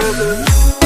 Teşekkür ederim.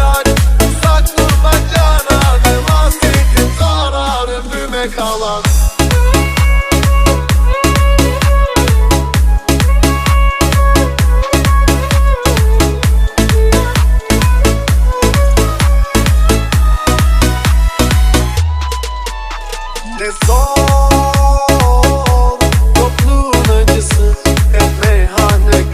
hayal Uzak durmak canadım Hasretin zarar ömrüme kalan. Ne zor Yokluğun acısı Hep meyhane